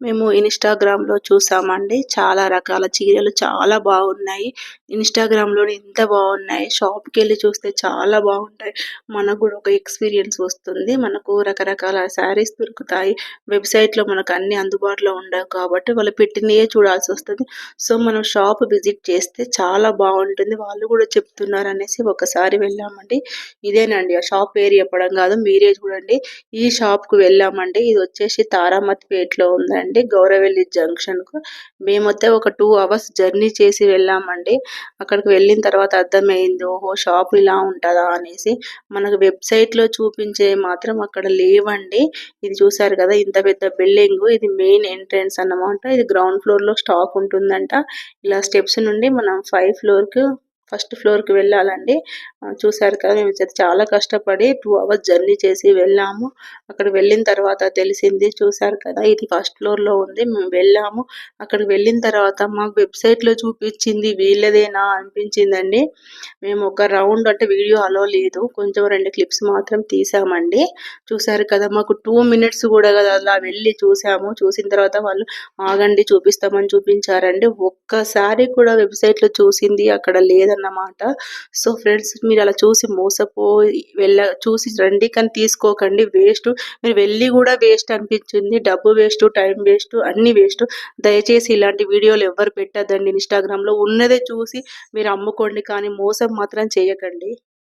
మేము ఇన్స్టాగ్రామ్లో చూసామండి. చాలా రకాల చీరలు చాలా బాగున్నాయి. ఇన్స్టాగ్రామ్లో ఎంత బాగున్నాయి. షాప్కి వెళ్ళి చూస్తే చాలా బాగుంటాయి. మనకు కూడా ఒక ఎక్స్పీరియన్స్ వస్తుంది. మనకు రకరకాల శారీస్ దొరుకుతాయి. వెబ్సైట్లో మనకు అన్ని అందుబాటులో ఉండవు కాబట్టి వాళ్ళు పెట్టినయే చూడాల్సి వస్తుంది. సో మనం షాప్ విజిట్ చేస్తే చాలా బాగుంటుంది. వాళ్ళు కూడా చెప్తున్నారు అనేసి ఒకసారి వెళ్ళామండి. ఇదేనండి. ఆ షాప్ పేరు చెప్పడం కాదు. మీరే చూడండి. ఈ షాప్కు వెళ్ళామండి. ఇది వచ్చేసి తారామతిపేటలో ఉందండి. అండి గౌరవెల్లి జంక్షన్కు మేమైతే ఒక టూ అవర్స్ జర్నీ చేసి వెళ్ళామండి. అక్కడికి వెళ్ళిన తర్వాత అర్థమైంది ఓహో షాప్ ఇలా ఉంటుందా అనేసి. మనకు వెబ్సైట్లో చూపించే మాత్రం అక్కడ లేవండి. ఇది చూసారు కదా ఇంత పెద్ద బిల్డింగ్. ఇది మెయిన్ ఎంట్రన్స్ అన్నమాట. ఇది గ్రౌండ్ ఫ్లోర్లో స్టాక్ ఉంటుందంట. ఇలా స్టెప్స్ నుండి మనం ఫైవ్ ఫ్లోర్కు ఫస్ట్ ఫ్లోర్కి వెళ్ళాలండి చూసారు కదా మేము చాలా కష్టపడి టూ అవర్స్ జర్నీ చేసి వెళ్ళాము. అక్కడ వెళ్ళిన తర్వాత తెలిసింది చూసారు కదా ఇది ఫస్ట్ ఫ్లోర్లో ఉంది మేము వెళ్ళాము. అక్కడ వెళ్ళిన తర్వాత మాకు వెబ్సైట్లో చూపించింది వీళ్ళదేనా అనిపించిందండి. మేము ఒక రౌండ్ అంటే వీడియో అలో లేదు కొంచెం రెండు క్లిప్స్ మాత్రం తీసామండి. చూసారు కదా మాకు టూ మినిట్స్ కూడా కదా అలా వెళ్ళి చూసాము. చూసిన తర్వాత వాళ్ళు ఆగండి చూపిస్తామని చూపించారండి. ఒక్కసారి కూడా వెబ్సైట్లో చూసింది అక్కడ లేదని అన్నమాట సో ఫ్రెండ్స్ మీరు అలా చూసి మోసపోయి వెళ్ళ చూసి రండి కానీ తీసుకోకండి. వేస్ట్. మీరు వెళ్ళి కూడా వేస్ట్ అనిపించింది. డబ్బు వేస్ట్ టైం వేస్ట్ అన్ని వేస్ట్. దయచేసి ఇలాంటి వీడియోలు ఎవ్వరు పెట్టద్దండి. ఇన్స్టాగ్రామ్లో ఉన్నదే చూసి మీరు అమ్ముకోండి కానీ మోసం మాత్రం చేయకండి.